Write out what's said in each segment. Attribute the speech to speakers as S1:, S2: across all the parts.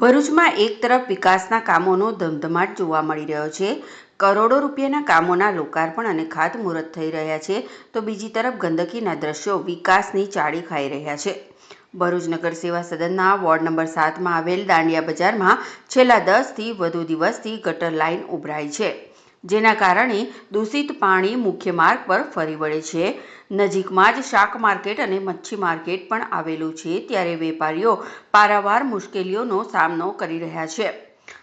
S1: ભરૂચમાં એક તરફ વિકાસના કામોનો ધમધમાટ જોવા મળી રહ્યો છે. કરોડો રૂપિયાના કામોના લોકાર્પણ અને ખાતમુહૂર્ત થઈ રહ્યા છે. તો બીજી તરફ ગંદકીના દ્રશ્યો વિકાસની ચાળી ખાઈ રહ્યા છે. ભરૂચ નગર સેવા સદનના વોર્ડ નંબર સાતમાં આવેલ દાંડિયા બજારમાં છેલ્લા દસથી વધુ દિવસથી ગટર લાઇન ઉભરાઈ છે. જેના કારણે દૂષિત પાણી મુખ્ય માર્ગ પર ફરી વળે છે. નજીકમાં જ શાક માર્કેટ અને મચ્છી માર્કેટ પણ આવેલું છે, ત્યારે વેપારીઓ પારાવાર મુશ્કેલીઓનો સામનો કરી રહ્યા છે.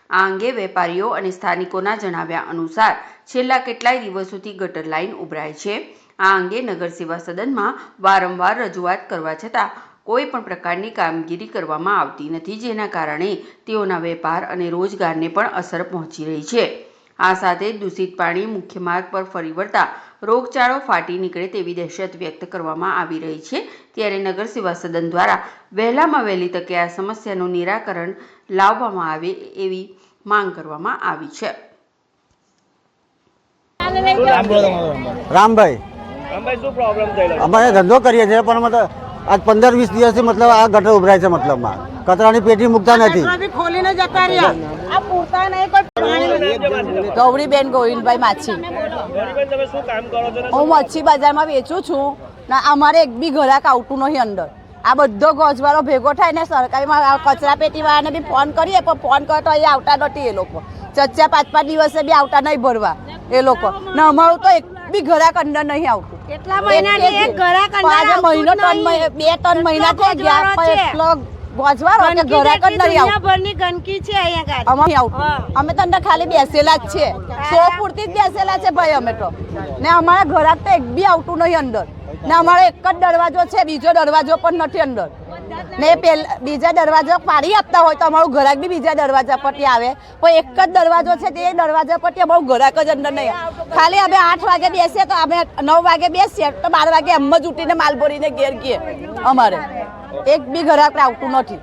S1: આ અંગે વેપારીઓ અને સ્થાનિકોના જણાવ્યા અનુસાર, છેલ્લા કેટલાય દિવસોથી ગટર લાઇન ઉભરાય છે. આ અંગે નગર સેવા સદનમાં વારંવાર રજૂઆત કરવા છતાં, કોઈ પણ પ્રકારની કામગીરી કરવામાં આવતી નથી, જેના કારણે તેઓના વેપાર અને રોજગારને પણ અસર પહોંચી રહી છે. આ સાથે દૂષિત પાણી મુખ્ય માર્ગ પર ફરી વળતા રોગચાળો ફાટી નીકળે તેવી દહેશત વ્યક્ત કરવામાં આવી રહી છે. ત્યારે નગર સેવા સદન દ્વારા વહેલામાં વહેલી તકે આ સમસ્યાનું નિરાકરણ લાવવામાં આવે એવી માંગ કરવામાં આવી છે.
S2: રામભાઈ
S3: રામભાઈ શું પ્રોબ્લેમ થયેલો
S2: અમારે ધંધો કરીએ છીએ પણ મતલબ આજ પંદર વીસ દિવસથી મતલબ આ ગટર ઉભરાય છે મતલબમાં. કચરાની પેટી મૂકતા નથી.
S4: ખોલીને જતા રહ્યા. આ પૂરતા નહીં કોઈ ગૌરીબેન ગોવિંદભાઈ માછી. હું મચ્છી બજારમાં વેચું છું. ને અમારે એક બી ઘરાક આવતું નહીં અંદર. આ બધો ગોજવાળો ભેગો થાય ને સરકારીમાં કચરા પેટીવાળાને બી ફોન કરીએ પણ ફોન કરો તો અહીંયા આવતા નથી એ લોકો. ચચ્ચા પાંચ પાંચ દિવસે બી આવતા નહીં ભરવા એ લોકો. ને અમારું તો એક બી ઘરાક અંદર નહીં આવતું.
S5: કેટલા
S4: મહિનો ત્રણ બે ત્રણ મહિના થઈ ગયા
S5: ગોજવાળો
S4: કે ઘરાક જ નહીં
S5: ગંદકી છે અહીંયા ગાડી.
S4: અમે તો અંદર ખાલી બેસેલા જ છે સો પૂરતી જ બેસેલા છે ભાઈ અમે તો. ને અમારા ઘરાક તો એક બી આવતું નહીં અંદર. ને અમારો એક જ દરવાજો છે બીજો દરવાજો પણ નથી અંદર. ને પેલા, બીજા દરવાજો પાડી આપતા હોય તો અમારું ઘરાક બી બીજા દરવાજા પરથી આવે. પણ એક જ દરવાજો છે તે દરવાજા પરથી અમારું ઘરાક જ અંદર નહીં ખાલી અમે આઠ વાગે બેસીએ તો અમે નવ વાગે બેસીએ તો બાર વાગે એમ જ ઉઠીને માલ ભરીને ઘેર ગઈએ અમારે. એક બી ઘરાક આવતું નથી.